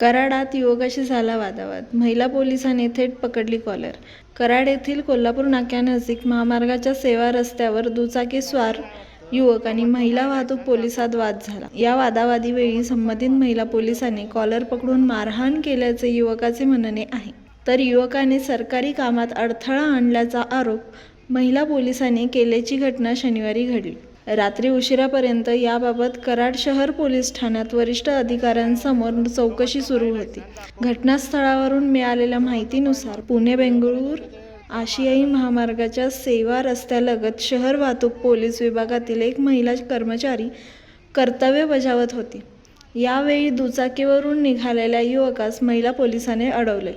कराडात युवकाशी झाला वादावाद. महिला पोलिसाने थेट पकडली कॉलर. कराड येथील कोल्हापूर नाक्यानजीक महामार्गाच्या सेवा रस्त्यावर दुचाकीस्वार युवक आणि महिला वाहतूक पोलिसात वाद झाला. या वादावादीवेळी संबंधित महिला पोलिसाने कॉलर पकडून मारहाण केल्याचे युवकाचे म्हणणे आहे. तर युवकाने सरकारी कामात अडथळा आणल्याचा आरोप महिला पोलिसाने केल्याची घटना शनिवारी घडली. रात्री उशिरापर्यंत याबाबत कराड शहर पोलीस ठाण्यात वरिष्ठ अधिकाऱ्यांसमोर चौकशी सुरू होती. घटनास्थळावरून मिळालेल्या माहितीनुसार पुणे बेंगळूर आशियाई महामार्गाच्या सेवा रस्त्यालगत शहर वाहतूक पोलीस विभागातील एक महिला कर्मचारी कर्तव्य बजावत होती. यावेळी दुचाकीवरून निघालेल्या युवकास महिला पोलिसाने अडवले.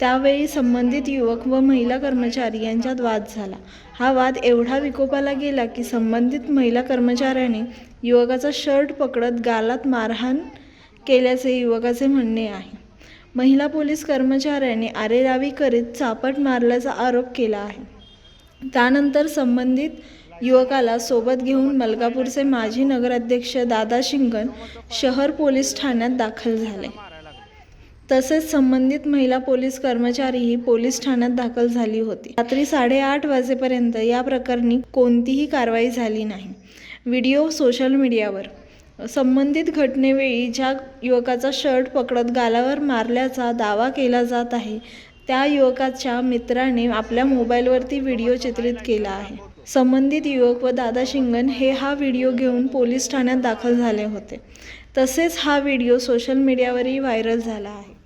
त्यावेळी संबंधित युवक व महिला कर्मचारी यांच्यात वाद झाला. हा वाद एवढा विकोपाला गेला की संबंधित महिला कर्मचाऱ्याने युवकाचा शर्ट पकडत गालात मारहाण केल्याचे युवकाचे म्हणणे आहे. महिला पोलीस कर्मचाऱ्याने आरेरावी करीत चापट मारल्याचा आरोप केला आहे. त्यानंतर संबंधित युवकाला सोबत घेऊन मलकापूरचे माजी नगराध्यक्ष दादा शिंगण शहर पोलीस ठाण्यात दाखल झाले. तसेच संबंधित महिला पोलीस कर्मचारीही पोलीस ठाण्यात दाखल झाली होती. रात्री साडेआठ वाजेपर्यंत या प्रकरणी कोणतीही कारवाई झाली नाही. व्हिडिओ सोशल मीडियावर. संबंधित घटनेवेळी ज्या युवकाचा शर्ट पकडत गालावर मारल्याचा दावा केला जात आहे त्या युवकाच्या मित्राने आपल्या मोबाईलवरती व्हिडिओ चित्रित केला आहे. संबंधित युवक व दादा शिंगण हे हा व्हिडिओ घेऊन पोलीस ठाण्यात दाखल झाले होते. तसेच हा व्हिडिओ सोशल मीडियावरही व्हायरल झाला आहे.